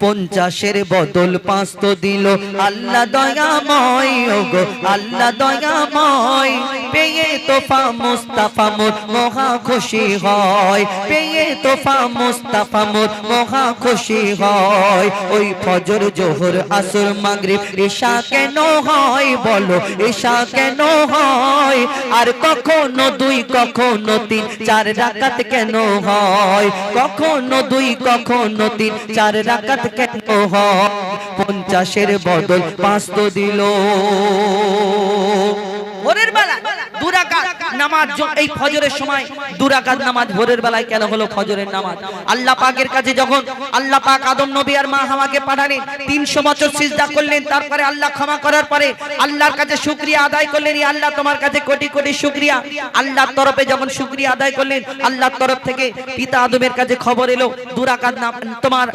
পঞ্চাশের বদল পাঁচ তো দিল। আল্লাহ দয়াময়, ওগো, আল্লাহ দয়াময়। পেয়ে তোফা মুস্তাফা মোর মহা খুশি হয়। পেয়ে তোফা মুস্তাফা মোর মহা খুশি হয়। ওই ফজর, জোহর, আসর, মাগরিব, ঈশা কেন হয় বলো? ঈশা কেন হয়? আর কখনো দুই, কখনো তিন, চার রাকাত কেন হয়? কখনো দুই, কখনো তিন, চার রাকাত কেন পঞ্চাশের বদল পাঁচ তো দিল। ভোরের বেলা দুরাকাত নামাজ এই ফজরের সময় দুরাকাত নামাজ ভোরের বেলায় কেন হলো ফজরের নামাজ? আল্লাহ পাকের কাছে যখন আল্লাহ পাক আদম নবী আর মা হাওয়াকে পাঠালেন 300 বছর সিজদা করলেন, তারপরে আল্লাহ ক্ষমা করার পরে আল্লাহর কাছে শুকরিয়া আদায় করলেন আল্লাহ তোমার কাছে কোটি কোটি শুকরিয়া। আল্লাহর তরফে যখন শুকরিয়া আদায় করলেন, আল্লাহর তরফ থেকে পিতা আদমের কাছে খবর এলো দুরাকাত তোমার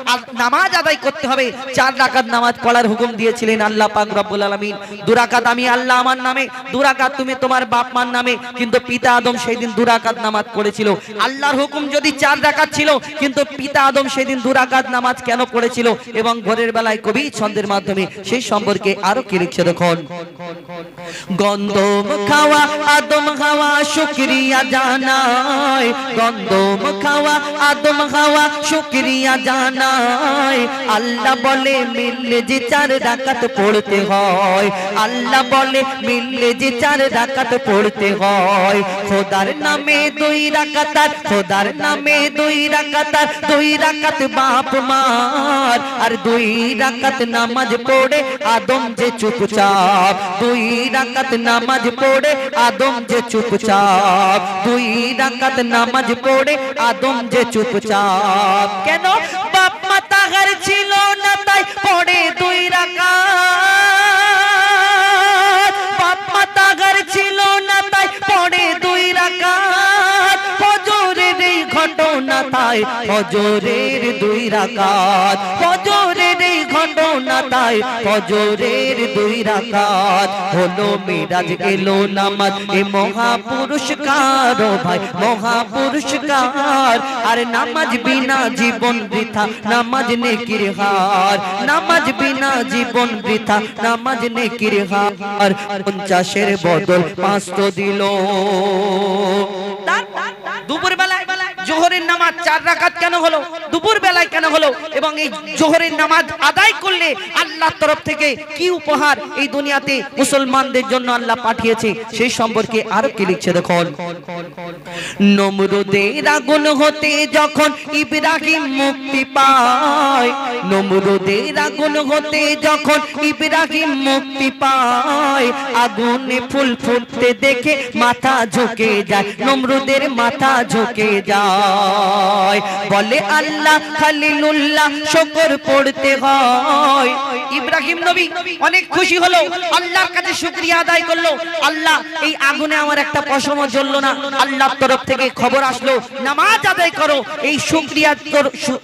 নামাজ আদায় করতে হবে। চার রাকাত নামাজ পড়ার হুকুম দিয়েছিলেন আল্লাহ পাক রব্বুল আলামিন। দুরাকাত আমি আল্লাহ আমার নামে দুরাকাত তুমি তোমার বাপ মার নামে, কিন্তু পিতা আদম সেই দিন দুরাকাত নামাজ পড়েছিল আল্লাহর হুকুম যদি চার রাকাত ছিল, কিন্তু পিতা আদম সেদিন দুরাকাত নামাজ কেন পড়েছিল এবং ভোরের বেলায় কবি ছন্দের মাধ্যমে সেই সম্পর্কে আরও কি লিখছে দেখুন। গন্ধম খাওয়া, আদম খাওয়া, শুক্রিয়া জানাই। গন্ধম খাওয়া, আদম খাওয়া, শুক্রিয়া জানাই। আল্লাহ বলে, মিললে যে চার রাকাত পড়তে হয়। আল্লাহ বলে, মিললে যে চার রাকাত পড়তে হয়। খোদার নামে দুই রাকাতার খোদার নামে দুই রাকাতার দুই রাকাত বাপ মার। আর দুই রাকাত নামাজ পড়ে আদম যে চুপচাপ। দুই রাকাত নামাজ পড়ে আদম যে চুপচাপ। দুই রাকাত নামাজ পড়ে আদম যে চুপচাপ। কেন? বাপ মা তাহার ছিল না তাই পড়ে দুই রাকাত। ঘটনা তাই ফজরের দুই রাকাত। ফজরের এই ঘটনা তাই ফজরের দুই রাকাত। হলো মিরাজ এলো নামাজ, এ মহাপুরস্কার ও ভাই, মহাপুরস্কার। আর নামাজ বিনা জীবন বৃথা, নামাজ নেকির হার। নামাজ বিনা জীবন বৃথা, নামাজ নেকির হার। পঞ্চাশের বদল পাঁচ তো দিল। দুপুর বেলায় জোহরের নামাজ চার রাকাত কেন হলো? দুপুর বেলায় কেন হলো? এবং এই জোহরের নামাজ আদায় করলে আল্লাহর তরফ থেকে কি উপহার এই দুনিয়াতে মুসলমানদের জন্য আল্লাহ পাঠিয়েছে? সেই সম্পর্কে আরও কি লিখছে দেখুন। নমরুদের আগুন হতে যখন ইব্রাহিম মুক্তি পায়, নমরুদের আগুন হতে যখন ইব্রাহিম মুক্তি পায়, আগুনে ফুল ফুটতে দেখে মাথা ঝুঁকে যায়, নমরুদের মাথা ঝুঁকে যায়। বলে আল্লাহ খালিলুল্লাহ পড়তে হয়। ইব্রাহিম নবী অনেক খুশি হলো, আল্লাহর কাছে শুকরিয়া আদায় করল। আল্লাহ, এই আগুনে আমার একটা পশমও জ্বললো না। আল্লাহর তরফ থেকে খবর আসলো, নামাজ আদায় করো। এই শুকরিয়া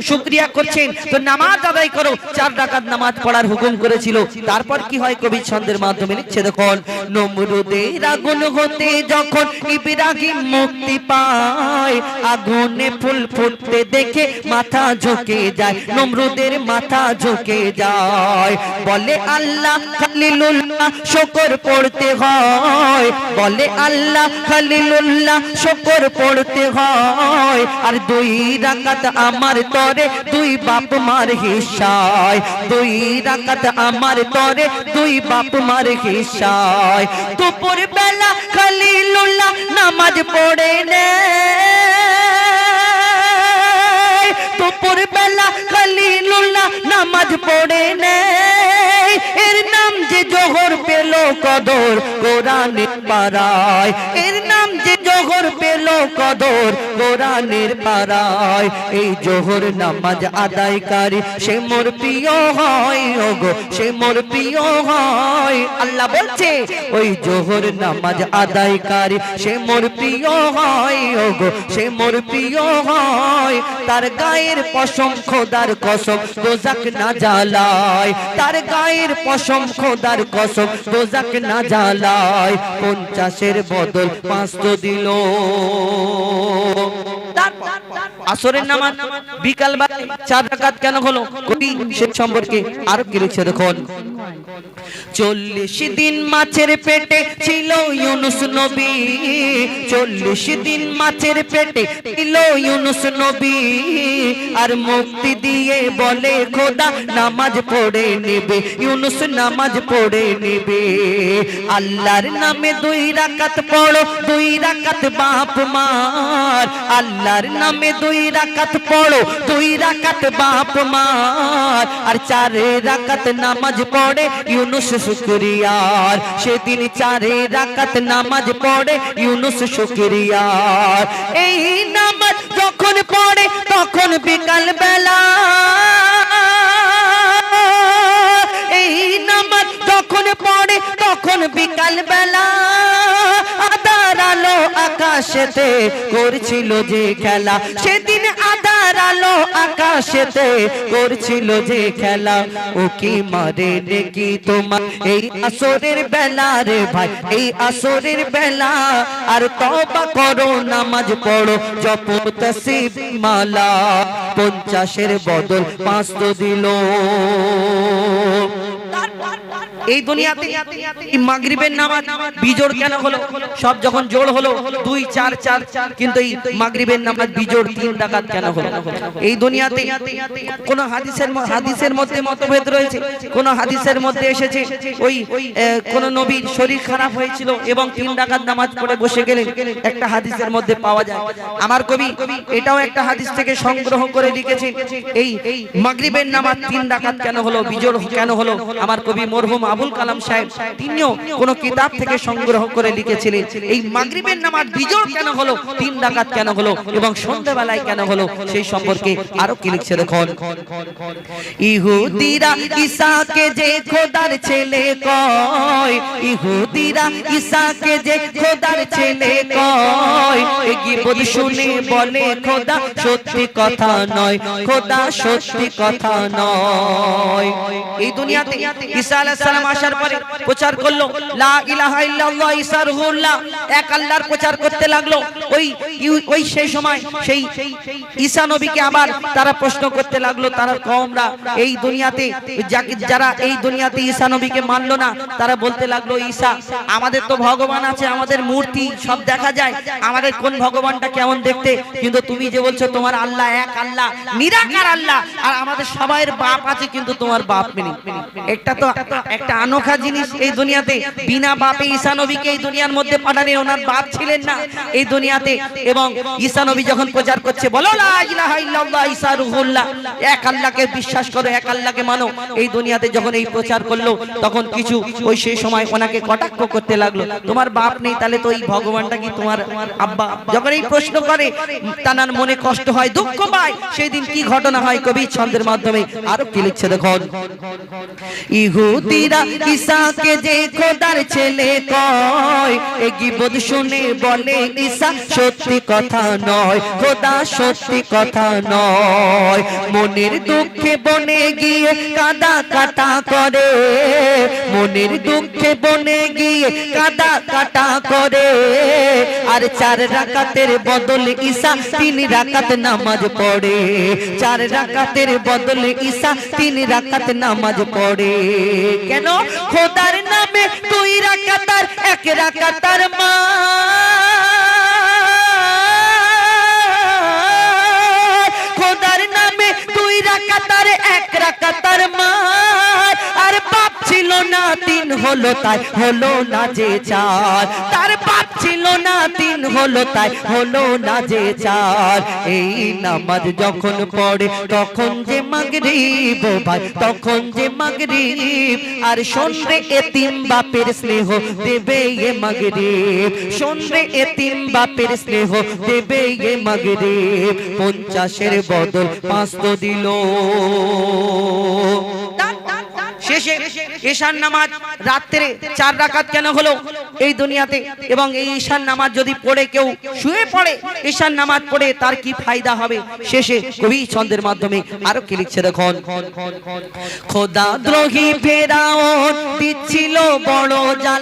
শুকরিয়া করছেন, তো নামাজ আদায় করো। চার রাকাত নামাজ পড়ার হুকুম করেছিল। তারপর কি হয়? কবি ছন্দের মাধ্যমে লিখছে, দেখুন, নমরুদের আগুন হতে যখন ইব্রাহিম মুক্তি পায়, আগুনে ফুল ফুটতে দেখে মাথা ঝুঁকে যায়, নমরুদের মাথা ঝুঁকে যায়। বলে আল্লাহ খালিলুল্লাহ, শুকর পড়তে হয়। বলে আল্লাহ খালিলুল্লাহ, শুকর পড়তে হয়। আর দুই রাকাত আমার তরে, দুই বাপ মার হিসায়। দুই রাকাত আমার তরে, দুই বাপ মার হিসায়। দুপুর বেলা খালিলুল্লাহ নামাজ পড়ে নে দুপুর বেলা খালিলুল্লাহ নামাজ পড়ে নেই এর নাম যে জোহর পেল কদর কোরআন পাড়ায়। এর নাম জোহর পেল কদর কোরআনের পাড়ায়। এই জোহর নামাজ আদায়কারী, সে মোর প্রিয় হয়, ওগো, সে মোর প্রিয় হয়। আল্লাহ বলছে, ওই জোহর নামাজ আদায়কারী, সে মোর প্রিয় হয়, ওগো, সে মোর প্রিয় হয়। তার গায়ের পশম খোদার কসম, দোজাক না জ্বালায়। তার গায়ের পশম খোদার কসম, দোজাক না জ্বালায়। পঞ্চাশের বদল পাঁচ তো দিল। আসরের নামাজ, বিকাল বেলায় চার রাকাত কেন হলো? কোটি সে সম্পর্কে আরও কি লিখছে, দেখুন। চল্লিশ দিন মাছের পেটে ছিল ইউনুস নবী। চল্লিশ দিন মাছের পেটে ছিল ইউনুস নবী। আর মুক্তি দিয়ে বলে, খোদা, নামাজ পড়ে নেবে। ইউনুস নামাজ পড়ে নেবে। আল্লাহর নামে দুই রাকাত পড়ো, দুই রাকাত বাপ মার। আল্লাহর নামে দুই রাকাত পড়ো, দুই রাকাত বাপ মার। আর চার রাকাত নামাজ পড়ে ইউনুস শুকরিয়ার। সেদিন চারে রাকাত নামাজ পড়ে, ইউনুস শুকরিয়ার। এই নামাজ যখন পড়ে, তখন বিকাল বেলা। এই নামাজ যখন পড়ে, তখন বিকাল বেলা। আদার আলো আকাশেতে করছিল যে খেলা। সেদিন আলো আকাশেতে, করছিল যে খেলা। ও কি মারে দেখি তোমার? এই আসরের বেলা রে ভাই, এই আসরের বেলা। আর তবা করো, নামাজ পড়ো, জপ তসিব মালা। পঞ্চাশের বদল পাঁচ তো দিল। এই দুনিয়াতে মাগরিবের নামাজ বিজোড় কেন হলো? সব যখন জোড় হলো, দুই, চার চার, কিন্তু এই মাগরিবের নামাজ বিজোড় তিন ডাকাত কেন হলো? এই দুনিয়াতে কোন হাদিসের হাদিসের মধ্যে মতভেদ রয়েছে? কোন হাদিসের মধ্যে এসেছে ওই কোন নবীর শরীর খারাপ হয়েছিল এবং তিন ডাকাত নামাজ পড়ে বসে গেলেন? একটা হাদিসের মধ্যে পাওয়া যায়। আমার কবি এটাও একটা হাদিস থেকে সংগ্রহ করে লিখেছে, এই মাগরিবের নামাজ তিন ডাকাত কেন হলো, বিজোড় কেন হলো? আমার কবি মরহুম আবুল কালাম সাহেব, তিনিও কোন কিতাব থেকে সংগ্রহ করে লিখেছিলেন। এই মাগরিবের নামাজ বিজোড় কেন হলো, তিন ডাকাত কেন হলো এবং সন্ধ্যাবেলায় কেন হলো, সেই সম্পর্কে আরও কি লিখছে দেখুন। ইহুদিরা ঈসাকে যে খোদার ছেলে কয়, ইহুদিরা ঈসাকে যে খোদার ছেলে কয়, এ গীবত শুনে বলে, খোদা সত্যি কথা নয়, খোদা সত্যি কথা নয়। এই দুনিয়াতে ঈসা আলাইহিস সালাম আসার পরে প্রচার করল এক আল্লাহর প্রচার করতে লাগল। ওই ওই সেই সময় সেই ঈসা নবীকে আবার তারা প্রশ্ন করতে লাগল, তারা কমরা এই দুনিয়াতে যারা এই দুনিয়াতে ঈসা নবীকে মানলো না, তারা বলতে লাগল, ঈসা, আমাদের তো ভগবান আছে, আমাদের মূর্তি সব দেখা যায়, আমাদের কোন ভগবানটা কেমন দেখতে? কিন্তু তুমি যে বলছো তোমার আল্লাহ এক আল্লাহ, নিরাকার আল্লাহ, আর আমাদের সবাইয়ের বাপ আছে, কিন্তু তোমার বাপ নেই। একটা তো, একটা আনোখা জিনিস এই দুনিয়াতে। বিনা বাপে ঈসা নবীকে এই দুনিয়ার মধ্যে পাঠানে ওনার বাপ ছিলেন না। এই দুনিয়াতে এবং ঈসা নবী যখন প্রচার করছে, বলো, লা রুহুল্লাহ এক আল্লাহকে বিশ্বাস করো, এক আল্লাহকে মানো। এই দুনিয়াতে যখন এই প্রচার করল, তখন কিছু ওই সেই সময় ওনাকে কটাক্ষ করতে লাগল। তোমার বাপ নেই, তাহলে তো এই ভগবানটা কি তোমার আব্বা? যখন এই প্রশ্ন করে, তানার মনে কষ্ট হয়, দুঃখ পায়। সেই দিন কি ঘটনা হয় কবি ছন্দের মাধ্যমে? আরও কি লিখছে দেখুন। ইহুদিরা ঈসাকে যে খোদার ছেলে কয়, এ গীবত শুনে বলে, ঈসা সত্যি কথা নয়, খোদা সত্যি কথা নয়। মনের দুঃখে বনে গিয়ে কাদা কাটা করে, মনের দুঃখে বনে গিয়ে কাদা কাটা করে। আর চার রাকাতের বদলে ঈসা তিন রাকাত নামাজ পড়ে। চার রাকাতের তিন রাকাত নামাজ পড়ে। কেন খোদার নামে তুই রাকাতার এক রাকাতার মা। খোদার নামে তুই রাকাতার এক রাকাতার মা। আর বাপ ছিল না, তিন হলো তাই হলো না যে চার। তার বাপ ছিল না, তিন হলো তাই, হলো না যে চার। এই নামাজ যখন পড়ে, তখন যে মাগরিব ভাই, তখন যে মাগরিব। আর শোনরে এতিম বাপের স্নেহ দেবে এ মাগরিব। শোনরে এতিম বাপের স্নেহ দেবে এ মাগরিব। পঞ্চাশের বদল পাঁচ তো দিল। শেষে ঈশান নামাজ রাত্রে চার রাকাত কেন হলো? এই দুনিয়াতে। এবং এই ঈশান নামাজ যদি পড়ে কেউ শুয়ে পড়ে, ঈশান নামাজ পড়ে তার কি ফায়দা হবে? শেষে কবি ছন্দের মাধ্যমে আরও কি লিখছে দেখুন? খোদা দ্রোহী ফেরাও দিচ্ছিল বড় জাল।